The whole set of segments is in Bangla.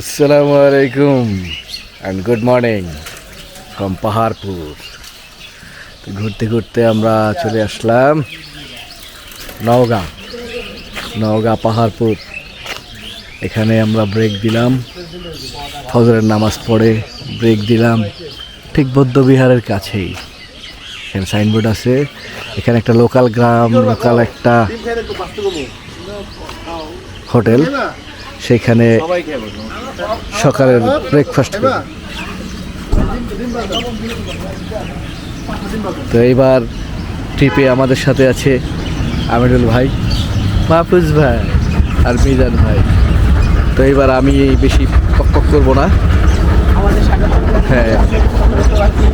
আসসালামু আলাইকুম and good morning from Paharpur ঘুরতে ঘুরতে আমরা চলে আসলাম নওগাঁ নওগাঁ পাহাড়পুর এখানে আমরা ব্রেক দিলাম, ফজরের নামাজ পড়ে ব্রেক দিলাম, ঠিক বৌদ্ধবিহারের কাছেই। এখানে সাইনবোর্ড আছে, এখানে একটা লোকাল গ্রাম লোকাল একটা হোটেল। সেখানে সকালের ব্রেকফাস্ট করি। তো এইবার ট্রিপে আমাদের সাথে আছে আমিরুল ভাই মাহফুজ ভাই আর মিজান ভাই। তো এইবার আমি বেশি পক পক করব না। হ্যাঁ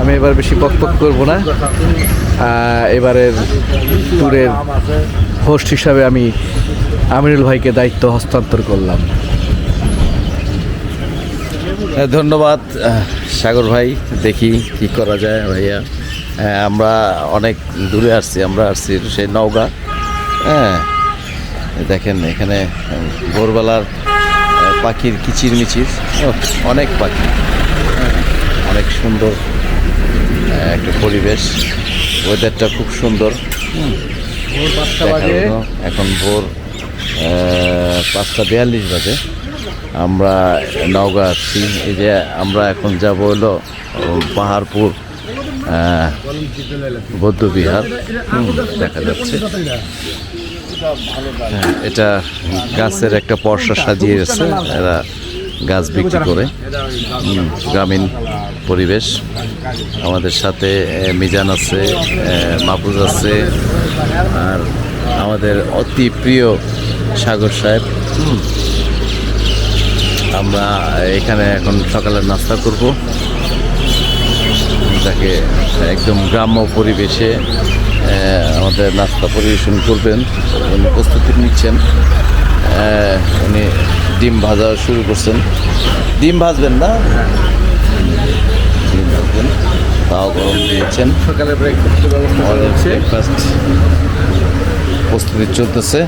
আমি এবার বেশি পক পক করব না। এবারের ট্যুরের হোস্ট হিসাবে আমি আমিরুল ভাইকে দায়িত্ব হস্তান্তর করলাম। হ্যাঁ, ধন্যবাদ সাগর ভাই। দেখি কি করা যায় ভাইয়া। হ্যাঁ, আমরা অনেক দূরে আসছি আমরা আসছি সেই নওগাঁ। হ্যাঁ দেখেন এখানে ভোরবেলার পাখির কিচির মিচির অনেক পাখি। অনেক সুন্দর একটা পরিবেশ। ওয়েদারটা খুব সুন্দর। এখন ভোর পাঁচটা বিয়াল্লিশ বাজে। আমরা নওগাঁ আসছি। এই যে আমরা এখন যাব হলো পাহাড়পুর বৌদ্ধবিহার। দেখা যাচ্ছে। এটা গাছের একটা পর্ষা সাজিয়ে গেছে এরা গাছ বিক্রি করে। গ্রামীণ পরিবেশ। আমাদের সাথে মিজান আছে মাহফুজ আছে। আর আমাদের অতি প্রিয় সাগর সাহেব। আমরা এখানে এখন সকালের নাস্তা করব। যাকে একদম গ্রাম্য পরিবেশে আমাদের নাস্তা পরিবেশন করবেন। উনি প্রস্তুতি নিচ্ছেন। উনি ডিম ভাজা শুরু করছেন। ডিম ভাজবেন না? ডিম ভাজবেন। তাও গরম দিয়েছেন। সকালে ব্রেকফাস্টের ব্যবস্থা করা হচ্ছে। ব্রেকফাস্ট প্রস্তুতি চলতেছে।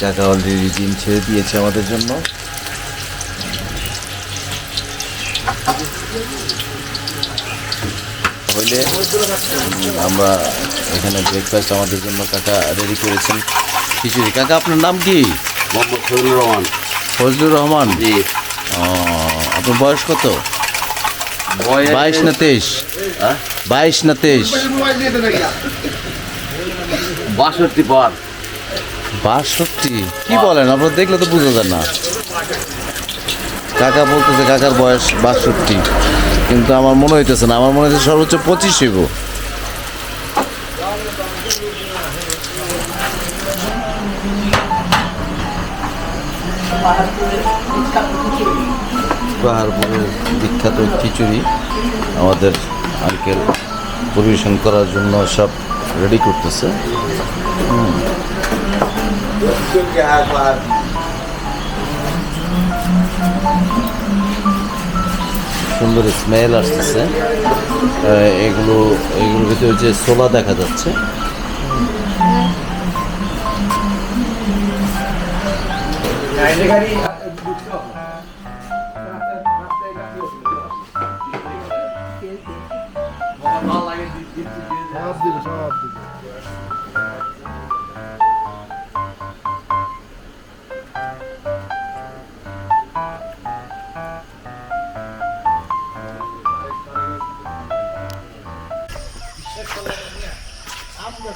টাকা অলরেডি জিম ছেড়ে দিয়েছে আমাদের জন্য। হইলে আমরা এখানে ব্রেকফাস্ট আমাদের জন্য কাকা রেডি করেছেন। খিচুড়ি কাকা আপনার নাম কি? মোহাম্মদ ফজলুর রহমান। ফজলুর রহমান? জি। আপনার বয়স কত? বাইশ না তেইশ? হ্যাঁ? বাইশ না তেইশ? বাষট্টি পার বাষট্টি? কি বলেন? আপনার দেখলে তো বোঝা যায় না। কাকা বলতেছে কাকার বয়স বাষট্টি। কিন্তু আমার মনে হইতেছে না। আমার মনে হচ্ছে সর্বোচ্চ পঁচিশ হইব। পাহাড়পুরের বিখ্যাত খিচুড়ি আমাদের আঙ্কেল পরিবেশন করার জন্য সব রেডি করতেছে। সুন্দর স্মেল আসতেছে এগুলো এগুলোর ভিতরে যে সোলা দেখা যাচ্ছে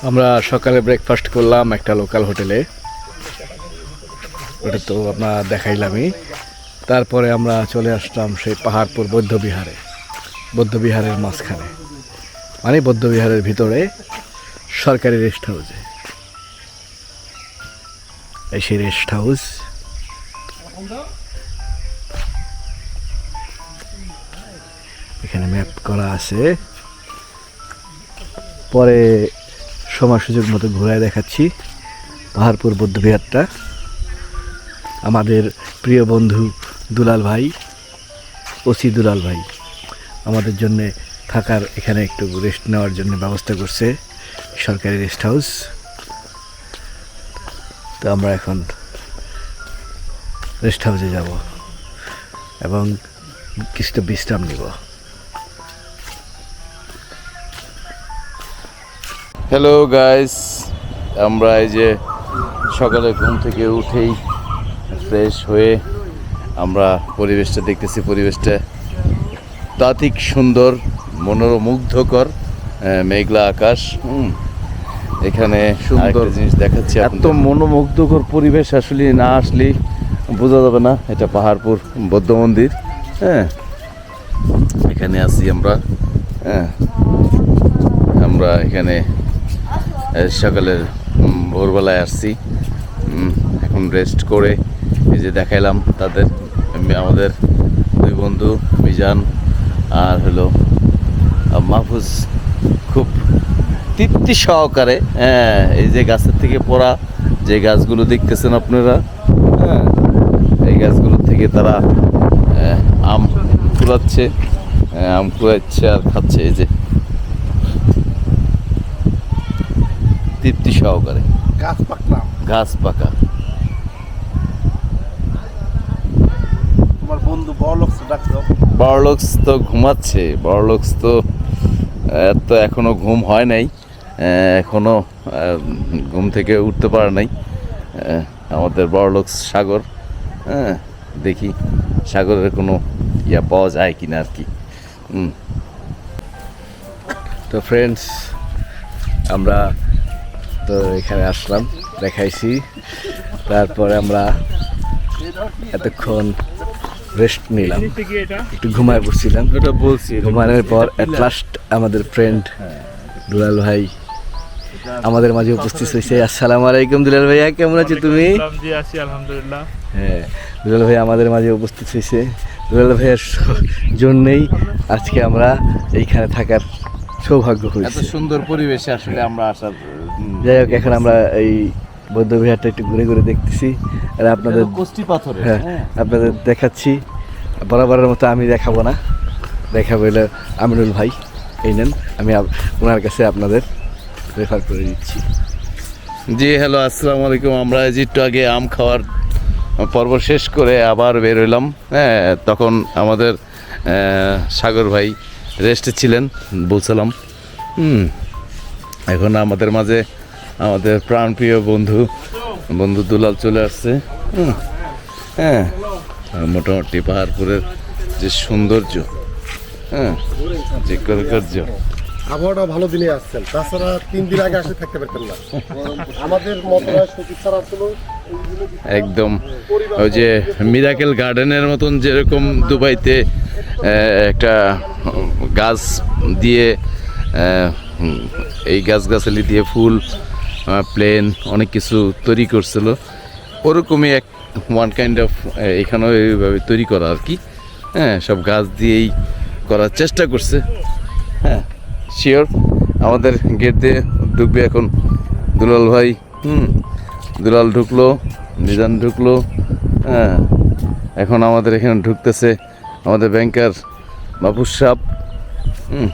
আমরা সকালে ব্রেকফাস্ট করলাম একটা লোকাল হোটেলে ওটা তো আপনার দেখাইলামই। তারপরে আমরা চলে আসলাম সেই পাহাড়পুর বৌদ্ধবিহারে। বৌদ্ধবিহারের মাঝখানে। মানে বৌদ্ধবিহারের ভিতরে সরকারি রেস্ট হাউসে এই সেই রেস্ট হাউস এখানে ম্যাপ করা আছে। পরে সময় সুযোগ মতো ঘুরায় দেখাচ্ছি পাহাড়পুর বৌদ্ধবিহারটা। আমাদের প্রিয় বন্ধু দুলাল ভাই, ওসি দুলাল ভাই, আমাদের জন্যে থাকার এখানে একটু রেস্ট নেওয়ার জন্য ব্যবস্থা করছে সরকারি রেস্ট হাউস তো আমরা এখন রেস্ট হাউসে যাব এবং কিছুটা বিশ্রাম নিব। হ্যালো গাইস আমরা এই যে সকালে ঘুম থেকে উঠেই ফ্রেশ হয়ে আমরা পরিবেশটা দেখতেছি। পরিবেশটা তাতিক সুন্দর মনোমুগ্ধকর আহ, মেঘলা আকাশ। হুম। এখানে সুন্দর। জিনিস দেখাচ্ছি এত মনোমুগ্ধকর পরিবেশ আসলে না আসলে বোঝা যাবে না। এটা পাহাড়পুর বৌদ্ধ মন্দির। হ্যাঁ। এখানে আছি আমরা। হ্যাঁ। আমরা এখানে সকালের ভোরবেলায় আসছি। এখন রেস্ট করে এই যে দেখাইলাম তাদের আমাদের দুই বন্ধু মিজান আর হলো মাহফুজ খুব তৃপ্তি সহকারে হ্যাঁ এই যে গাছের থেকে পড়া যে গাছগুলো দেখতেছেন আপনারা হ্যাঁ এই গাছগুলো থেকে তারা আম কুড়াচ্ছে আহ, আম কুড়াচ্ছে আর খাচ্ছে এই যে। তৃপ্তি সহকারে। গাছ পাকলাম। গাছ পাকা। তোমার বন্ধু বড় লোক ডাকছো বড়লক্স তো ঘুমাচ্ছে। বড়লক্স তো তো এখনও ঘুম হয় নাই। এখনও ঘুম থেকে উঠতে পারে নাই। আমাদের বড়লক্স সাগর হ্যাঁ দেখি সাগরের কোনো ইয়া পাওয়া যায় কিনা আর কি। তো ফ্রেন্ডস আমরা তো এখানে আসলাম দেখাইছি। তারপরে আমরা এতক্ষণ রেস্ট নিলাম। একটু ঘুমায় পড়ছিলাম ওটা বলছি ঘুমানোর পর অ্যাট লাস্ট আমাদের ফ্রেন্ড দুলাল ভাই আমাদের মাঝে উপস্থিত হয়েছে। আসসালামু আলাইকুম দুলাল ভাইয়া কেমন আছো তুমি? আলহামদুলিল্লাহ। হ্যাঁ দুলাল ভাই আমাদের মাঝে উপস্থিত হয়েছে। দুলাল ভাইয়ের জন্যেই আজকে আমরা এইখানে থাকার সৌভাগ্য এত সুন্দর পরিবেশে আসলে আমরা আসার যাই হোক এখন আমরা এই বৌদ্ধ বিহারটা একটু ঘুরে ঘুরে দেখতেছি। আর আপনাদের কষ্টি পাথরের হ্যাঁ হ্যাঁ। আপনাদের দেখাচ্ছি। বরাবরের মতো আমি দেখাবো না। দেখাবো এলে আমিনুল ভাই। এই নেন আমি ওনার কাছে আপনাদের রেফার করে দিচ্ছি জি হ্যালো আসসালামু আলাইকুম। আমরা এই যে একটু আগে আম খাওয়ার পর্ব শেষ করে আবার বের হইলাম। হ্যাঁ তখন আমাদের সাগর ভাই রেস্টে ছিলেন বলছিলাম হুম এখন আমাদের মাঝে আমাদের প্রাণপ্রিয় বন্ধু বন্ধু দুলাল চলে আসছে হ্যাঁ মোটামুটি পাহাড়পুরের যে সৌন্দর্য হ্যাঁ যে কারুকার্য। আবহাওয়াটা ভালো দিনে আসছেন তাছাড়া তিন দিন আগে আসলে থাকতে পারতেন না। আমাদের একদম ওই যে মিরাকেল গার্ডেনের মতন যেরকম দুবাইতে একটা গাছ দিয়ে এই গাছগাছালি দিয়ে ফুল প্লেন অনেক কিছু তৈরি করছিল। ওরকমই এক ওয়ান কাইন্ড অফ এখানেও এইভাবে তৈরি করা আর কি। হ্যাঁ সব গাছ দিয়েই করার চেষ্টা করছে। হ্যাঁ শিওর আমাদের গেট দিয়ে ঢুকবে এখন দুলাল ভাই। হুম, দুলাল ঢুকলো, নিজান ঢুকলো। হ্যাঁ এখন আমাদের এখানে ঢুকতেছে আমাদের ব্যাংকার বাপুর সাপ। হুম।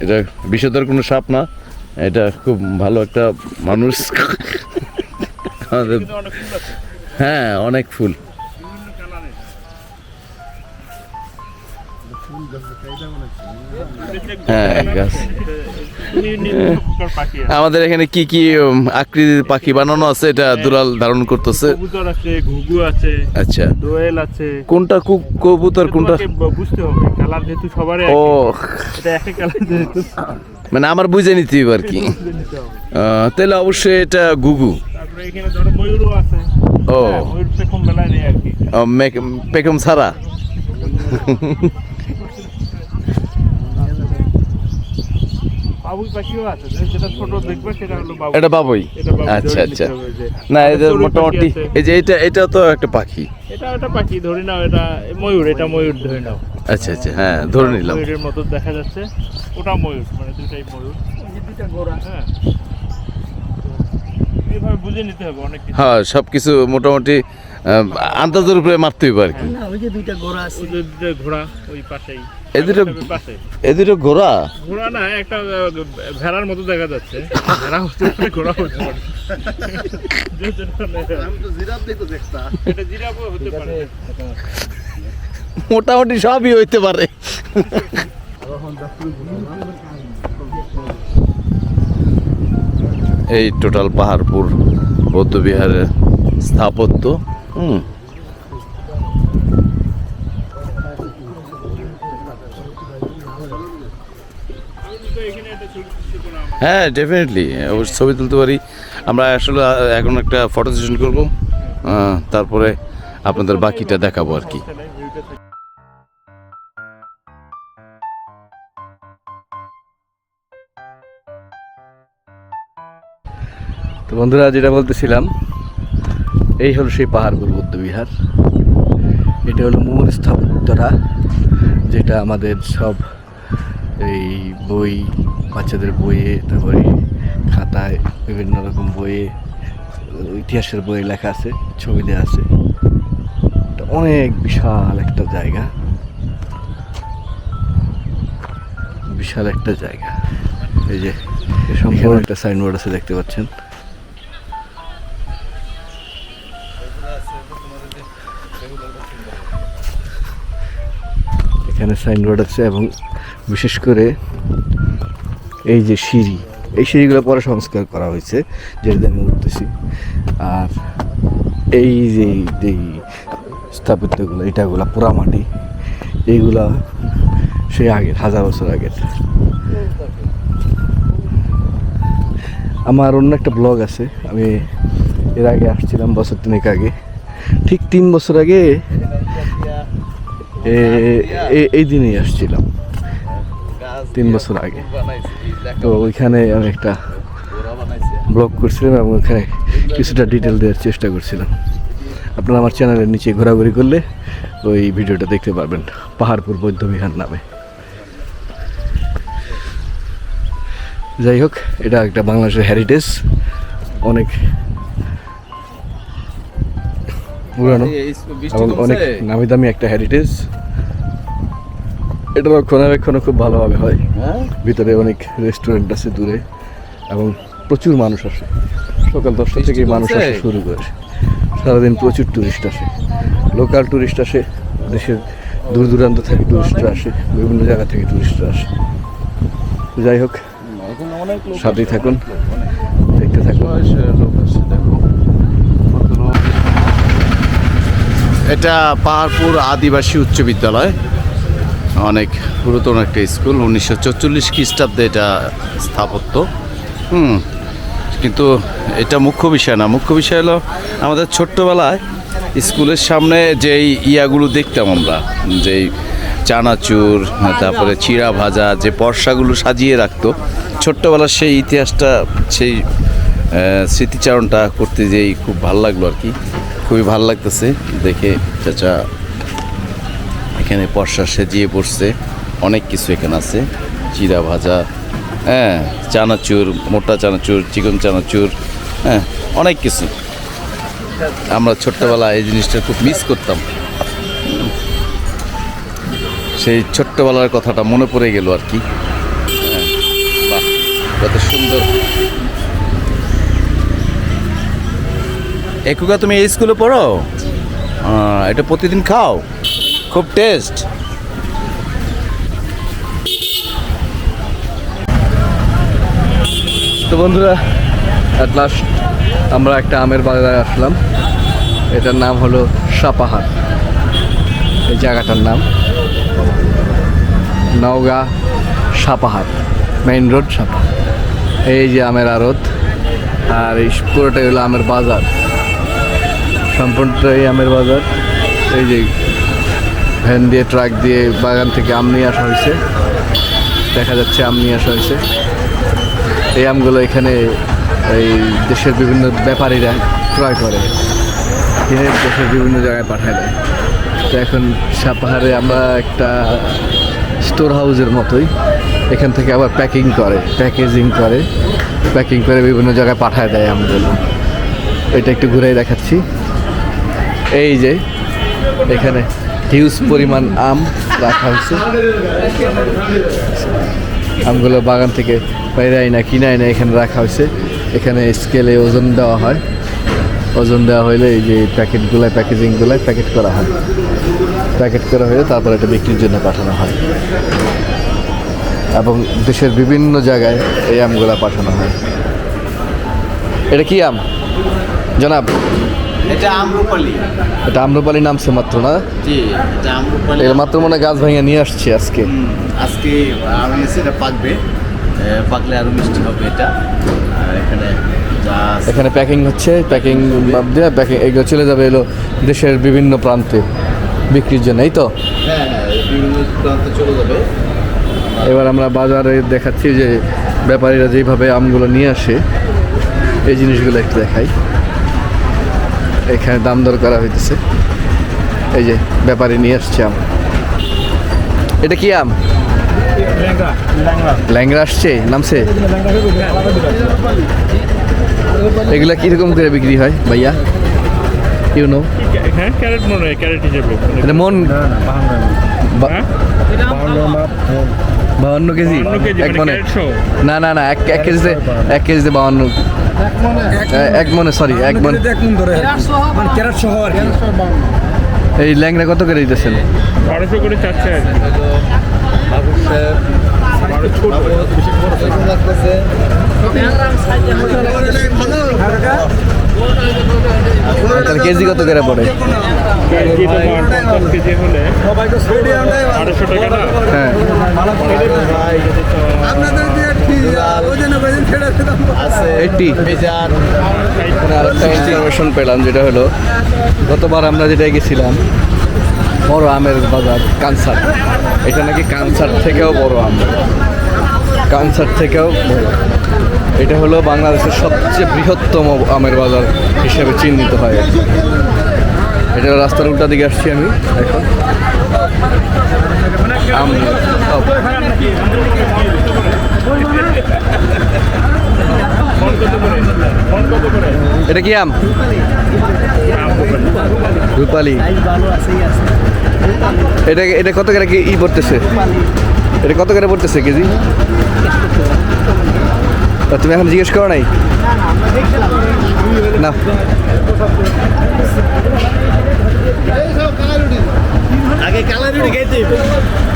এটা বিষধর কোনো সাপ না। এটা খুব ভালো একটা মানুষ। আমাদের হ্যাঁ অনেক ফুল। হ্যাঁ গাছ। আমাদের এখানে কি কি আকৃতির পাখি বানানো আছে এটা দুলাল ধারণ করতেছে। কবুতর আছে ঘুঘু আছে আচ্ছা। দোয়েল আছে। কোনটা কবুতর কোনটা? বুঝতে হবে কালার যেহেতু সবারই ও। এটা একই কালার যেহেতু। মানে আমার বুঝে নিতে হবে আর কি। তাহলে অবশ্যই এটা ঘুঘু। তারপরে এখানে ধরো ময়ূরও আছে। ও। হ্যাঁ, ময়ূর পেখম বেলায় নেই আর কি। পেকম ছাড়া। বাবুই পাখিও আছে যেটা ছোট দেখবে সেটা হলো বাবুই। এটা বাবুই, আচ্ছা আচ্ছা। হবে না মোটামুটি এই যে এটা এটা তো একটা পাখি। এটা একটা পাখি ধরে নাও এটা ময়ূর এটা ময়ূর ধরে নাও। আচ্ছা আচ্ছা হ্যাঁ ধরে নিলাম। ময়ূরের মতো দেখা যাচ্ছে। ওটা ময়ূর মানে দুটাই ময়ূর। দুইটা ঘোড়া। হ্যাঁ। তো এইভাবে বুঝে নিতে হবে অনেক হ্যাঁ সব কিছু মোটামুটি আন্দাজের উপরে মারতে হইব আর কি। ওই যে দুইটা ঘোড়া ওই যে দুইটা ঘোড়া ওই পাশেই। দুটো ঘোড়া? ঘোড়া না একটা ভেড়ার মতো দেখা যাচ্ছে। ভেড়া হতে পারে ঘোড়া হতে পারে। যে যেটা নেয়। এটা জিরাফও হতে পারে। মোটামুটি সবই হইতে পারে। এই টোটাল পাহাড়পুর বৌদ্ধবিহারের স্থাপত্য হুম। হ্যাঁ ডেফিনেটলি ছবি তুলতে পারি। আমরা আসলে এখন একটা ফটো সেশন করব। তারপরে আপনাদের বাকিটা দেখাবো আর কি। তো বন্ধুরা, যেটা বলতেছিলাম, এই হলো সেই পাহাড়পুর বৌদ্ধ বিহার। এটা হলো মূল স্থাপত্যরা যেটা আমাদের সব এই বই বাচ্চাদের বইয়ে তারপরে খাতায় বিভিন্ন রকম বইয়ে ইতিহাসের বইয়ে লেখা আছে ছবি দেওয়া আছে। অনেক বিশাল একটা জায়গা। বিশাল একটা জায়গা। এই যে সম্পূর্ণ একটা সাইনবোর্ড আছে দেখতে পাচ্ছেন? এখানে সাইনবোর্ড আছে এবং বিশেষ করে এই যে সিঁড়ি, এই সিঁড়িগুলো পরে সংস্কার করা হয়েছে, যেটা আমি উঠতেছি। আর এই যে এই স্থাপত্যগুলো, এটাগুলো পোড়ামাটি এইগুলা সেই আগের, হাজার বছর আগের। আমার অন্য একটা ব্লগ আছে, আমি এর আগে আসছিলাম বছর তিনেক আগে। ঠিক তিন বছর আগে এই দিনেই আসছিলাম। তিন বছর আগে। তো ওইখানে আমি একটা ব্লগ করছিলাম এবং ওখানে কিছুটা ডিটেল দেওয়ার চেষ্টা করছিলাম। আপনারা আমার চ্যানেলের নিচে ঘোরাঘুরি করলে ওই ভিডিওটা দেখতে পারবেন। পাহাড়পুর বৌদ্ধবিহার নামে। যাই হোক এটা একটা বাংলাদেশের হেরিটেজ অনেক পুরানো এবং অনেক নামি দামি একটা হেরিটেজ এটা রক্ষণাবেক্ষণও খুব ভালোভাবে হয়। ভিতরে অনেক রেস্টুরেন্ট আছে দূরে এবং প্রচুর মানুষ আসে। সকাল দশটা থেকে মানুষ আসে শুরু করে। সারাদিন প্রচুর টুরিস্ট আসে। লোকাল টুরিস্ট আসে দেশের দূর দূরান্ত থেকে টুরিস্টরা আসে বিভিন্ন জায়গা থেকে টুরিস্টরা আসে। যাই হোক সাথেই থাকুন দেখতে থাকুন। এটা পাহাড়পুর আদিবাসী উচ্চ বিদ্যালয়। অনেক পুরাতন একটা স্কুল, উনিশশো চল্লিশ খ্রিস্টাব্দে এটা স্থাপত্য। হুম, কিন্তু এটা মুখ্য বিষয় না। মুখ্য বিষয় হলো আমাদের ছোট্টবেলায় স্কুলের সামনে যেই ইয়াগুলো দেখতাম আমরা, যেই চানাচুর, তারপরে চিড়া ভাজা, যে পর্সাগুলো সাজিয়ে রাখতো, ছোট্টবেলার সেই ইতিহাসটা, সেই স্মৃতিচারণটা করতে যেই খুব ভালো লাগল আর কি। খুবই ভালো লাগতেছে দেখে, চাচা এখানে পর্সা সেজিয়ে পড়ছে। অনেক কিছু এখানে আছে। চিরা ভাজা হ্যাঁ চানাচুর মোটা চানাচুর চিকন চানাচুর হ্যাঁ অনেক কিছু। আমরা ছোট্টবেলা এই জিনিসটা খুব মিস করতাম। সেই ছোট্টবেলার কথাটা মনে পড়ে গেল আর কি। হ্যাঁ, বাহ কত সুন্দর। একুকা তুমি এই স্কুলে পড়ো? এটা প্রতিদিন খাও? খুব টেস্ট। তো বন্ধুরা অ্যাট লাস্ট আমরা একটা আমের বাজারে আসলাম। এটার নাম হলো সাপাহার। এই জায়গাটার নাম। Naogaon Sapahar main road Sapahar. এই যে আমের আড়ত, আর এই পুরোটাই হলো আমের বাজার। সম্পূর্ণটাই আমের বাজার। এই যে ভ্যান দিয়ে, ট্রাক দিয়ে বাগান থেকে আম নিয়ে আসা হয়েছে। দেখা যাচ্ছে আম নিয়ে আসা হয়েছে। এই আমগুলো এখানে এই দেশের বিভিন্ন ব্যাপারীরা ক্রয় করে। কিনে দেশের বিভিন্ন জায়গায় পাঠায় দেয়। তো এখন সাপাহারে আমরা একটা স্টোর হাউসের মতোই এখান থেকে আবার প্যাকিং করে, প্যাকেজিং করে, প্যাকিং করে বিভিন্ন জায়গায় পাঠায় দেয় আমগুলো। এটা একটু ঘুরেই দেখাচ্ছি। এই যে, এখানে হিউজ পরিমাণ আম রাখা হয়েছে। আমগুলো বাগান থেকে বাইরে আয় না কিনে আয় না এখানে রাখা হয়েছে। এখানে স্কেলে ওজন দেওয়া হয়। ওজন দেওয়া হলে এই যে প্যাকেটগুলো প্যাকেজিংগুলো প্যাকেট করা হয়। প্যাকেট করা হলে তারপর এটা বিক্রির জন্য পাঠানো হয়। এবং দেশের বিভিন্ন জায়গায় এই আমগুলো পাঠানো হয়। এটা কি আম? জনাব? এটা আমরুপালি। এটা আম্রপালি নামছে মাত্র না? জি এটা আমরুপালি। এর মাত্র মনে গাছ ভাঙিয়ে নিয়ে আসছে আজকে। আজকে আরও নিচে এটা পাকবে। পাকলে আরও মিষ্টি হবে এটা। এখানে এখানে প্যাকিং হচ্ছে প্যাকিং দিয়ে প্যাকিং এগুলো চলে যাবে এলো দেশের বিভিন্ন প্রান্তে বিক্রির জন্য এই তো? হ্যাঁ হ্যাঁ বিভিন্ন প্রান্তে চলে যাবে। এবার আমরা বাজারে দেখাচ্ছি যে ব্যাপারীরা যেভাবে আমগুলো নিয়ে আসে এই জিনিসগুলো একটু দেখাই। এখানে দাম দর করা হইতেছে। এই যে ব্যাপারী নিয়ে আসছে আম। এটা কি আম? ল্যাংরা আসছে? নামছে? এগুলা কীরকম করে বিক্রি হয় ভাইয়া? ইউ নো হ্যাঁ ক্যারেট মনে হয় ক্যারেট হিসেবে। এটা মন বা- বাউন্ন কেজি? এক মানে মনে। না না না এক এক কেজিতে এক কেজিতে এ- এক মনে সরি এক মনে। এই ল্যাংরা কত করে দিতেছেন? বারোশো করে চাচ্ছে আর কেজি কত করে পড়ে? আড়াইশো টাকা। হ্যাঁ। ইনফরমেশন পেলাম, যেটা হলো, গতবার আমরা যেটা গেছিলাম, বড় আমের বাজার, কানসার। এটা নাকি কানসার থেকেও বড় আম। কানসার থেকেও বড় এটা হলো বাংলাদেশের সবচেয়ে বৃহত্তম আমের বাজার হিসেবে চিহ্নিত হয়। এটা রাস্তার উল্টা দিকে আসছি আমি, এখন। এটা কি আম? রূপালি। এটা এটা কত করে কি ই পড়তেছে? এটা কত করে পড়তেছে কেজি? তা তুমি এখন জিজ্ঞেস করো নাই? না।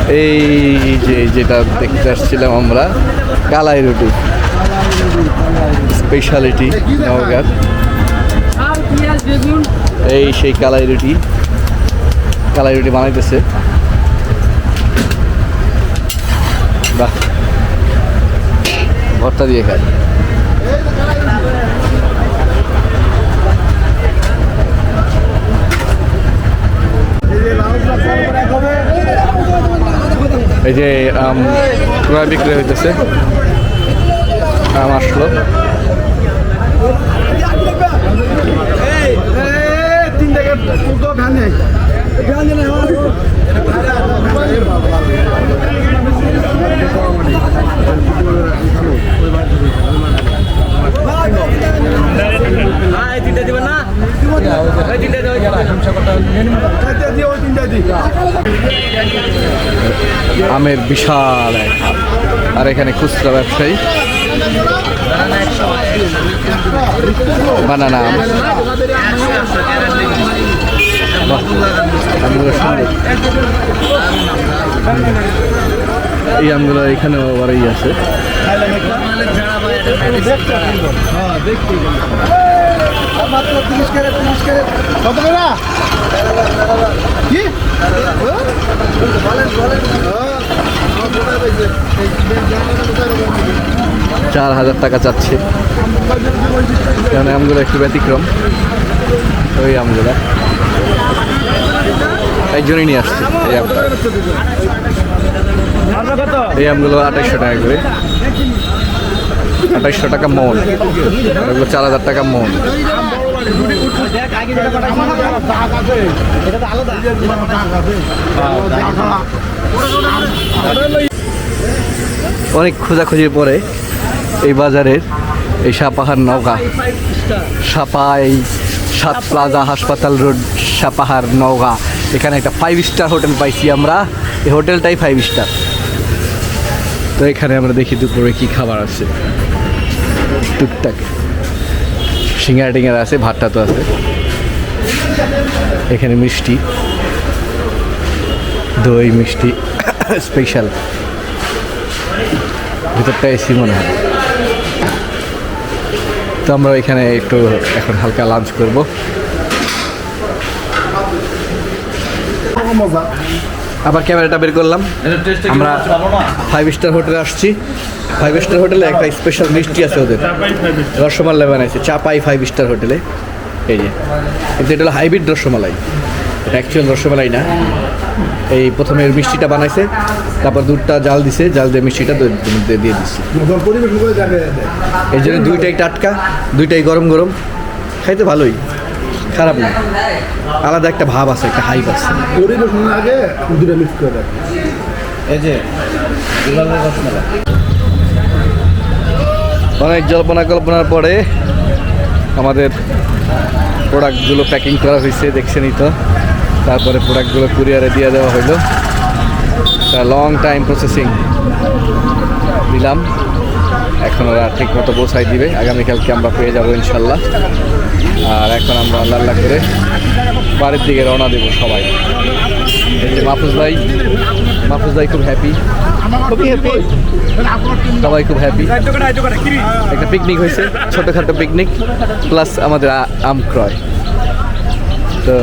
এই যে, যেটা দেখতে আসছিলাম আমরা কালাই রুটি স্পেশালিটি নওগাঁর। এই সেই কালাই রুটি কালাই রুটি বানাইতেছে। বাহ। ভর্তা দিয়ে খায়। এই যে ক্রয় বিক্রয় হইতেছে। আম আসলো। আমের বিশাল। আর এখানে খুচরা ব্যবসায়ী। বানানা আম। এই আমগুলো এখানেও আবার এই আছে। চার হাজার টাকা চাচ্ছে। আমগুলো একটু ব্যতিক্রম। ওই আমগুলা। একজনই নিয়ে আসছে, এই আমটা। এই আমগুলো আঠাইশশো টাকা করে। আঠাইশশো টাকা মন। এগুলো চার হাজার টাকা মন। অনেক খোঁজাখুঁজির পরে এই বাজারের এই সাপাহার নৌকা সাপা এই সাত প্লাজা হাসপাতাল রোড, সাপাহার নওগাঁ। এখানে একটা ফাইভ স্টার হোটেল পাইছি আমরা। এই হোটেলটাই ফাইভ স্টার তো এখানে আমরা দেখি দুপুরে কি খাবার আছে। টুকটাক। সিঙ্গারা টিঙ্গারা আছে, ভাতটা তো আছে। এখানে মিষ্টি। দই মিষ্টি। স্পেশাল ভিতরটা এসি মনে হয়। তো আমরা এখানে একটু এখন হালকা লাঞ্চ করব। আবার ক্যামেরাটা বের করলাম। আমরা ফাইভ স্টার হোটেলে আসছি। ফাইভ স্টার হোটেলে একটা স্পেশাল মিষ্টি আছে ওদের। রসমালাই বানাইছে চাপাই ফাইভ স্টার হোটেলে এই যে কিন্তু এটা হলো হাইব্রিড রসমালাই। এটা অ্যাকচুয়াল রসমালাই না। এই প্রথমে মিষ্টিটা বানাইছে। তারপর দুধটা জাল দিছে জাল দিয়ে মিষ্টিটা দিয়ে দিচ্ছে এই জন্য দুইটাই টাটকা দুইটাই গরম গরম। খাইতে ভালোই খারাপ না। আলাদা একটা ভাব আছে একটা হাইপ আছে। আগে দুটো মিক্স করে এই যে অনেক জল্পনা কল্পনার পরে আমাদের প্রোডাক্টগুলো প্যাকিং করা হয়েছে দেখছেনই তো। তারপরে প্রোডাক্টগুলো কুরিয়ারে দিয়ে দেওয়া হলো লং টাইম প্রসেসিং দিলাম। এখন ওরা ঠিক মতো পৌঁছাই দিবে। আগামীকালকে আমরা পেয়ে যাব ইনশাল্লাহ। আর এখন আমরা আল্লাহ আল্লাহ করে বাড়ির দিকে রওনা দেবো সবাই। এই যে মাহফুজ ভাই। মাহফুজ ভাই খুব হ্যাপি খুবই হ্যাপি সবাই খুব হ্যাপি একটা পিকনিক হয়েছে ছোটোখাটো পিকনিক প্লাস আমাদের আম ক্রয়। তো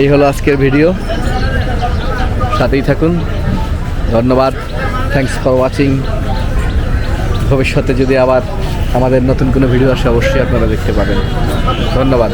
এই হলো আজকের ভিডিও সাথেই থাকুন। ধন্যবাদ। থ্যাংকস ফর ওয়াচিং ভবিষ্যতে যদি আবার আমাদের নতুন কোনো ভিডিও আসে, অবশ্যই আপনারা দেখতে পাবেন। ধন্যবাদ।